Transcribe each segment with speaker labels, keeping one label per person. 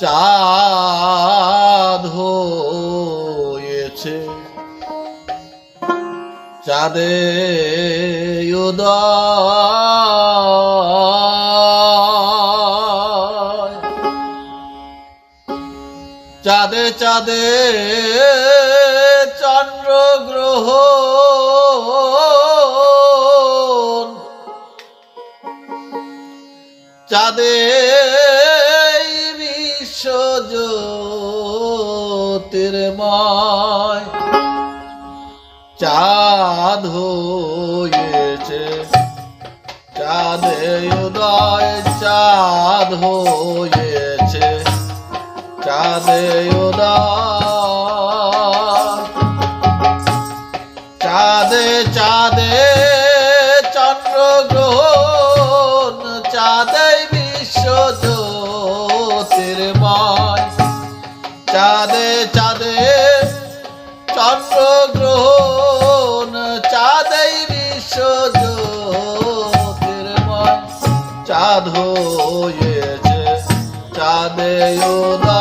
Speaker 1: চাঁদ চাঁদে উদয়। চাঁদে চাঁদে চন্দ্র গ্রহ চাঁদে বিশ্ব জ্যোতির্ময় চাঁদ হয়েছে। চাঁদে উদয় চাঁদ হয়েছে। চাঁদে উদয়। চাঁদে চাঁদে চন্দ্র গ্রহণ চাঁদে বিশ্ব জ্যোতির্ময় চাঁদে চাঁদে চন্দ্র গ্রহণ চাঁদ হয়েছে। চাঁদে উদয়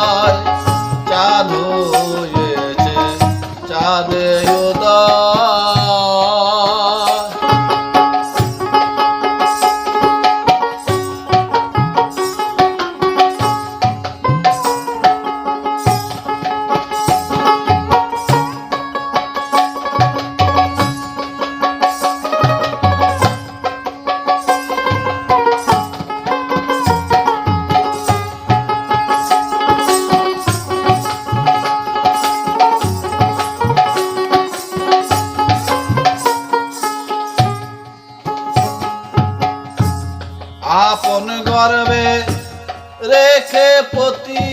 Speaker 1: গর্বে রেখে পতি।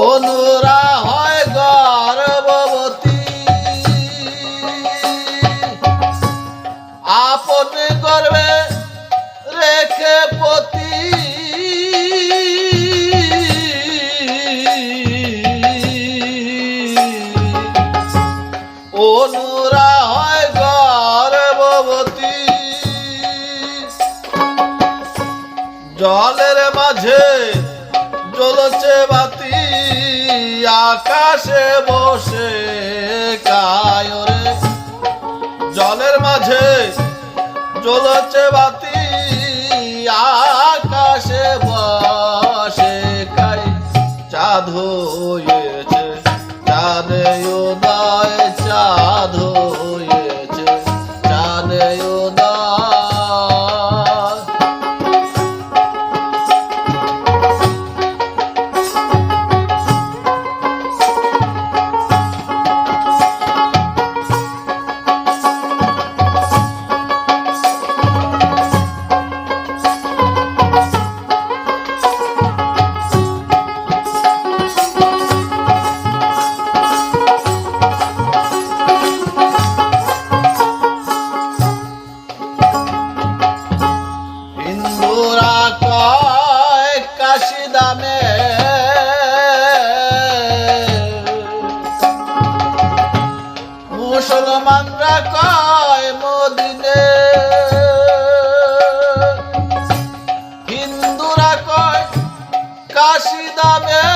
Speaker 1: অনুরা হয় গর্ভবতী। আপন গর্বে রেখে পতি। অনুরা জলের মাঝে জ্বলছে বাতি, আকাশে বসে কায়রে জলের মাঝে জ্বলছে বাতি, আকাশে বসে খাই চাঁদ হয়েছে, চাঁদে মুসলমানরা কয় হিন্দুরা কয় কাশি দামে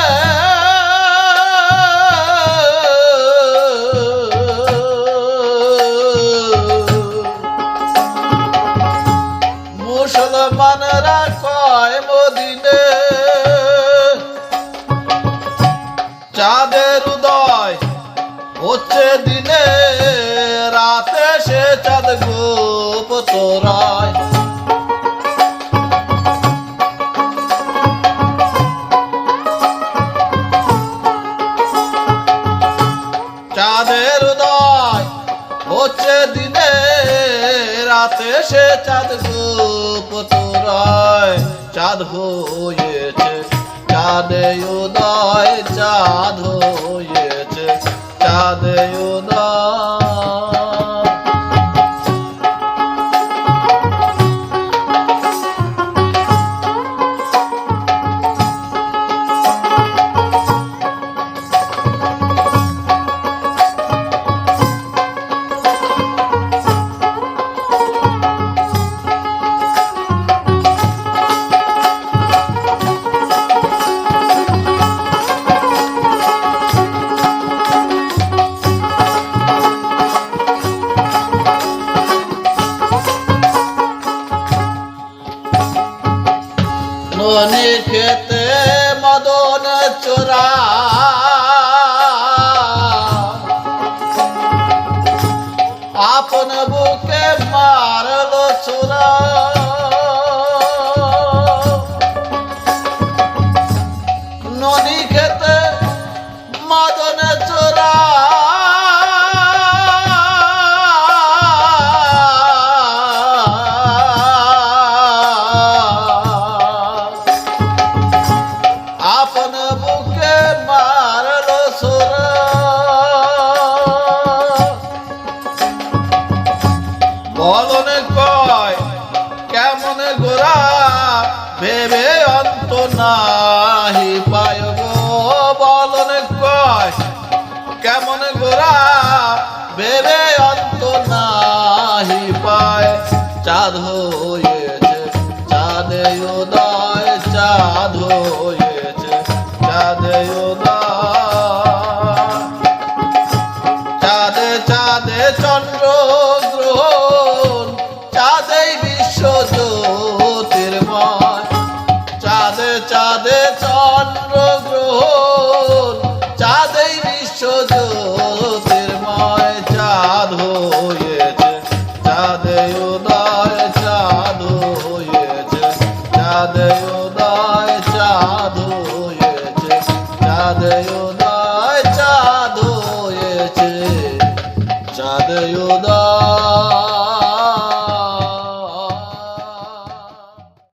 Speaker 1: গোপ চাঁদ হয়েছে চাঁদে উদয় চাঁদ হয়েছে চাঁদে উদয় আপন বুকে মারলো চাঁদ